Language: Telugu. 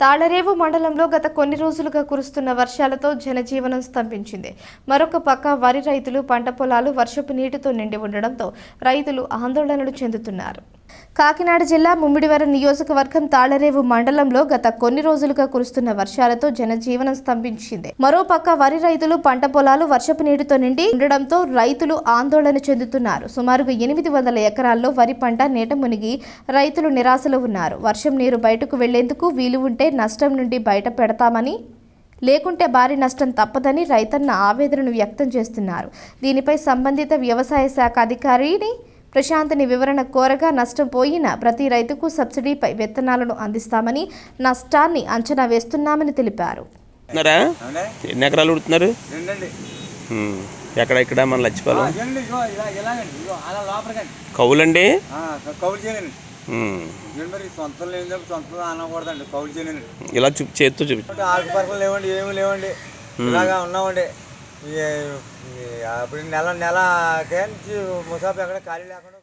తాళరేవు మండలంలో గత కొన్ని రోజులుగా కురుస్తున్న వర్షాలతో జనజీవనం స్తంభించింది. మరొక పక్క వరి రైతులు పంట పొలాలు వర్షపు నీటితో నిండి ఉండడంతో రైతులు ఆందోళనలు చెందుతున్నారు. కాకినాడ జిల్లా ముమ్మిడివరం నియోజకవర్గం తాళరేవు మండలంలో గత కొన్ని రోజులుగా కురుస్తున్న వర్షాలతో జనజీవనం స్తంభించింది. మరోపక్క వరి రైతులు పంట పొలాలు వర్షపు నీటితో నిండి ఉండడంతో రైతులు ఆందోళన చెందుతున్నారు. సుమారుగా ఎనిమిది వందల ఎకరాల్లో వరి పంట నీట మునిగి రైతులు నిరాశలో ఉన్నారు. వర్షం నీరు బయటకు వెళ్ళేందుకు వీలు ఉంటే నష్టం నుండి బయట పెడతామని లేకుంటే భారీ నష్టం తప్పదని రైతన్న ఆవేదనను వ్యక్తం చేస్తున్నారు. దీనిపై సంబంధిత వ్యవసాయ శాఖ అధికారిని ప్రశాంత్ని వివరణ కోరగా నష్టం పోయిన ప్రతి రైతుకు సబ్సిడీపై విత్తనాలను అందిస్తామని నష్టాన్ని అంచనా వేస్తున్నామని తెలిపారు? ఎన్ని ఎకరాలు ఉడుతున్నారు. ఎక్కడ ఇక్కడ మన లచ్చిపాలెం? కవులండి కౌలు చేయలేండి ఇలా చూపి చేత్తో చూపి ఆకు పరకలు లేవండి ఏమి లేవండి. ఇలాగా ఉన్నామండి. ఈ- ఈ అప్పుడు నెల నెలకే నుంచి ముసాఫ్ ఎక్కడ ఖాళీ లేకుండా